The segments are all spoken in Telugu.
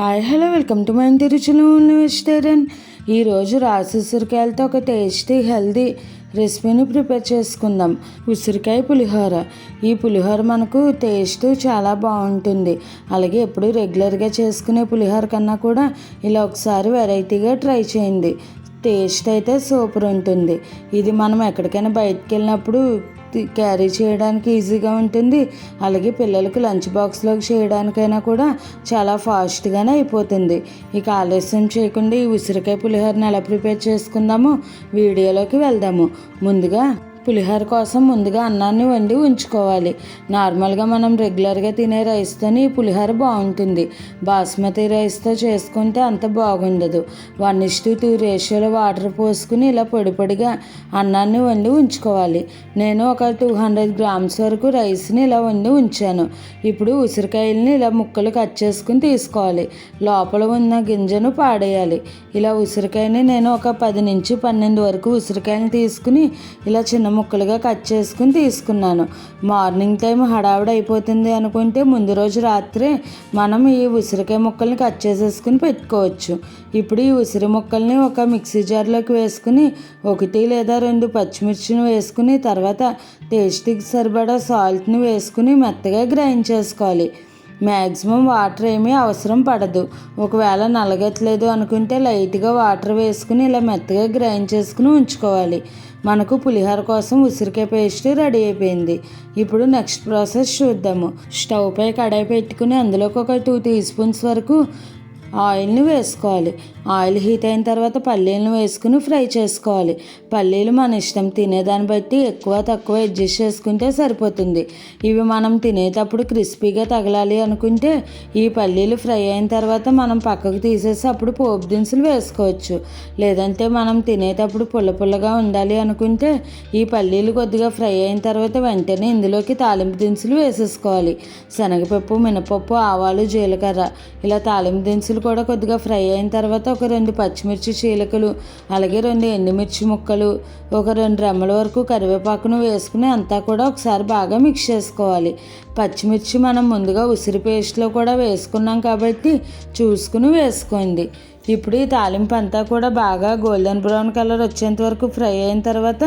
Hi hello welcome to my Inti Ruchulu vegetarian ఈరోజు రాసి ఉసిరికాయలతో ఒక టేస్టీ హెల్దీ రెసిపీని ప్రిపేర్ చేసుకుందాం. ఉసిరికాయ పులిహోర. ఈ పులిహోర మనకు టేస్ట్ చాలా బాగుంటుంది. అలాగే ఎప్పుడు రెగ్యులర్గా చేసుకునే పులిహోర కన్నా కూడా ఇలా ఒకసారి వెరైటీగా ట్రై చేయండి. టేస్ట్ అయితే సూపర్ ఉంటుంది. ఇది మనం ఎక్కడికైనా బయటకు వెళ్ళినప్పుడు క్యారీ చేయడానికి ఈజీగా ఉంటుంది. అలాగే పిల్లలకి లంచ్ బాక్స్లోకి చేయడానికైనా కూడా చాలా ఫాస్ట్గానే అయిపోతుంది. ఇక ఆలస్యం చేయకుండా ఈ ఉసిరికాయ పులిహోరని ఎలా ప్రిపేర్ చేసుకుందామో వీడియోలోకి వెళ్దాము. ముందుగా పులిహోర కోసం ముందుగా అన్నాన్ని వండి ఉంచుకోవాలి. నార్మల్గా మనం రెగ్యులర్గా తినే రైస్తోని పులిహోర బాగుంటుంది. బాస్మతి రైస్తో చేసుకుంటే అంత బాగుండదు. వన్ ఇస్టు టూ రేషియోలో వాటర్ పోసుకుని ఇలా పొడి పొడిగా అన్నాన్ని వండి ఉంచుకోవాలి. నేను ఒక టూ హండ్రెడ్ గ్రామ్స్ వరకు రైస్ని ఇలా వండి ఉంచాను. ఇప్పుడు ఉసిరికాయలని ఇలా ముక్కలు కట్ చేసుకుని తీసుకోవాలి. లోపల ఉన్న గింజను పాడేయాలి. ఇలా ఉసిరికాయని నేను ఒక పది నుంచి పన్నెండు వరకు ఉసిరికాయని తీసుకుని ఇలా చిన్న ముక్కలుగా కట్ చేసుకుని తీసుకున్నాను. మార్నింగ్ టైం హడావిడి అయిపోతుంది అనుకుంటే ముందు రోజు రాత్రే మనం ఈ ఉసిరికాయ ముక్కల్ని కట్ చేసేసుకుని పెట్టుకోవచ్చు. ఇప్పుడు ఈ ఉసిరి ముక్కల్ని ఒక మిక్సీ జార్లోకి వేసుకుని ఒకటి లేదా రెండు పచ్చిమిర్చిని వేసుకుని తర్వాత టేస్ట్కి సరిపడా సాల్ట్ని వేసుకుని మెత్తగా గ్రైండ్ చేసుకోవాలి. మ్యాక్సిమం వాటర్ ఏమీ అవసరం పడదు. ఒకవేళ నలగట్లేదు అనుకుంటే లైట్గా వాటర్ వేసుకుని ఇలా మెత్తగా గ్రైండ్ చేసుకుని ఉంచుకోవాలి. మనకు పులిహోర కోసం ఉసిరికాయ పేస్ట్ రెడీ అయిపోయింది. ఇప్పుడు నెక్స్ట్ ప్రాసెస్ చూద్దాము. స్టవ్ పై కడాయి పెట్టుకుని అందులోకి ఒక టూ టీ స్పూన్స్ వరకు ఆయిల్ని వేసుకోవాలి. ఆయిల్ హీట్ అయిన తర్వాత పల్లీలను వేసుకుని ఫ్రై చేసుకోవాలి. పల్లీలు మన ఇష్టం తినేదాన్ని బట్టి ఎక్కువ తక్కువ అడ్జస్ట్ చేసుకుంటే సరిపోతుంది. ఇవి మనం తినేటప్పుడు క్రిస్పీగా తగలాలి అనుకుంటే ఈ పల్లీలు ఫ్రై అయిన తర్వాత మనం పక్కకు తీసేసి అప్పుడు పోపు దినుసులు వేసుకోవచ్చు. లేదంటే మనం తినేటప్పుడు పుల్ల పుల్లగా ఉండాలి అనుకుంటే ఈ పల్లీలు కొద్దిగా ఫ్రై అయిన తర్వాత వెంటనే ఇందులోకి తాలింపు దినుసులు వేసేసుకోవాలి. శనగపప్పు మినపప్పు ఆవాలు జీలకర్ర ఇలా తాలింపు దినుసులు కూడా కొద్దిగా ఫ్రై అయిన తర్వాత ఒక రెండు పచ్చిమిర్చి చీలకలు అలాగే రెండు ఎండుమిర్చి ముక్కలు ఒక రెండు రెమ్మల వరకు కరివేపాకును వేసుకుని అంతా కూడా ఒకసారి బాగా మిక్స్ చేసుకోవాలి. పచ్చిమిర్చి మనం ముందుగా ఉసిరి పేస్ట్లో కూడా వేసుకున్నాం కాబట్టి చూసుకుని వేసుకోండి. ఇప్పుడు ఈ తాలింపు అంతా కూడా బాగా గోల్డెన్ బ్రౌన్ కలర్ వచ్చేంత వరకు ఫ్రై అయిన తర్వాత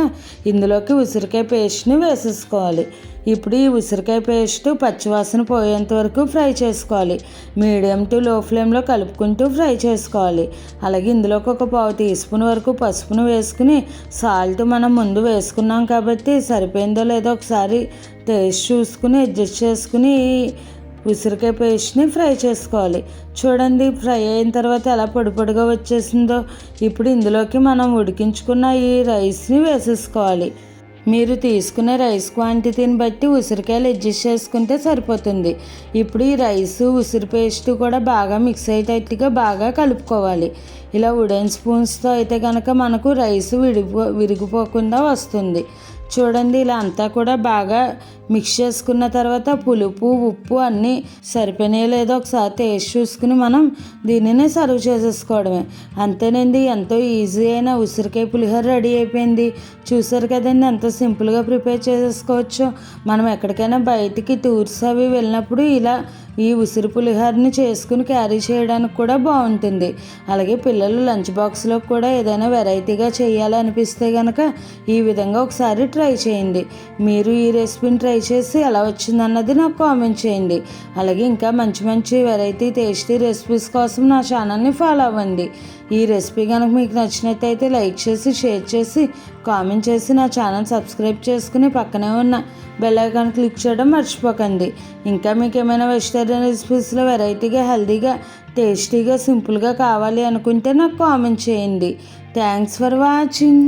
ఇందులోకి ఉసిరికాయ పేస్ట్ని వేసేసుకోవాలి. ఇప్పుడు ఈ ఉసిరికాయ పేస్ట్ పచ్చివాసన పోయేంత వరకు ఫ్రై చేసుకోవాలి. మీడియం టు లో ఫ్లేమ్లో కలుపుకుంటూ ఫ్రై చేసుకోవాలి. అలాగే ఇందులోకి ఒక పావు టీ స్పూన్ వరకు పసుపును వేసుకుని సాల్ట్ మనం ముందు వేసుకున్నాం కాబట్టి సరిపోయిందో లేదో ఒకసారి టేస్ట్ చూసుకుని అడ్జస్ట్ చేసుకుని ఉసిరికాయ పేస్ట్ని ఫ్రై చేసుకోవాలి. చూడండి ఫ్రై అయిన తర్వాత ఎలా పొడి పొడిగా వచ్చేసిందో. ఇప్పుడు ఇందులోకి మనం ఉడికించుకున్న ఈ రైస్ని వేసేసుకోవాలి. మీరు తీసుకునే రైస్ క్వాంటిటీని బట్టి ఉసిరికాయలు అడ్జస్ట్ చేసుకుంటే సరిపోతుంది. ఇప్పుడు ఈ రైస్ ఉసిరి పేస్ట్ కూడా బాగా మిక్స్ అయ్యేటట్టుగా బాగా కలుపుకోవాలి. ఇలా ఉడెన్ స్పూన్స్తో అయితే కనుక మనకు రైస్ విడిపో విరిగిపోకుండా వస్తుంది. చూడండి ఇలా అంతా కూడా బాగా మిక్స్ చేసుకున్న తర్వాత పులుపు ఉప్పు అన్నీ సరిపోయినాయో లేదో ఒకసారి టేస్ట్ చూసుకుని మనం దీనినే సర్వ్ చేసేసుకోవడమే. అంతేనండి ఎంతో ఈజీ అయిన ఉసిరికాయ పులిహోర రెడీ అయిపోయింది. చూసారు కదండి ఎంత సింపుల్గా ప్రిపేర్ చేసేసుకోవచ్చు. మనం ఎక్కడికైనా బయటికి టూర్స్ అవి వెళ్ళినప్పుడు ఇలా ఈ ఉసిరి పులిహోరని చేసుకుని క్యారీ చేయడానికి కూడా బాగుంటుంది. అలాగే పిల్లలు లంచ్ బాక్స్లో కూడా ఏదైనా వెరైటీగా చేయాలనిపిస్తే కనుక ఈ విధంగా ఒకసారి ట్రై చేయండి. మీరు ఈ రెసిపీని ట్రై చేసి ఎలా వచ్చిందన్నది నాకు కామెంట్ చేయండి. అలాగే ఇంకా మంచి మంచి వెరైటీ టేస్టీ రెసిపీస్ కోసం నా ఛానల్ని ఫాలో అవ్వండి. ఈ రెసిపీ కనుక మీకు నచ్చినట్టయితే లైక్ చేసి షేర్ చేసి కామెంట్ చేసి నా ఛానల్ సబ్స్క్రైబ్ చేసుకుని పక్కనే ఉన్న బెల్ ఐకాన్ క్లిక్ చేయడం మర్చిపోకండి. ఇంకా మీకు ఏమైనా వెజిటేరియన్ రెసిపీస్లో వెరైటీగా హెల్తీగా టేస్టీగా సింపుల్గా కావాలి అనుకుంటే నాకు కామెంట్ చేయండి. Thanks for watching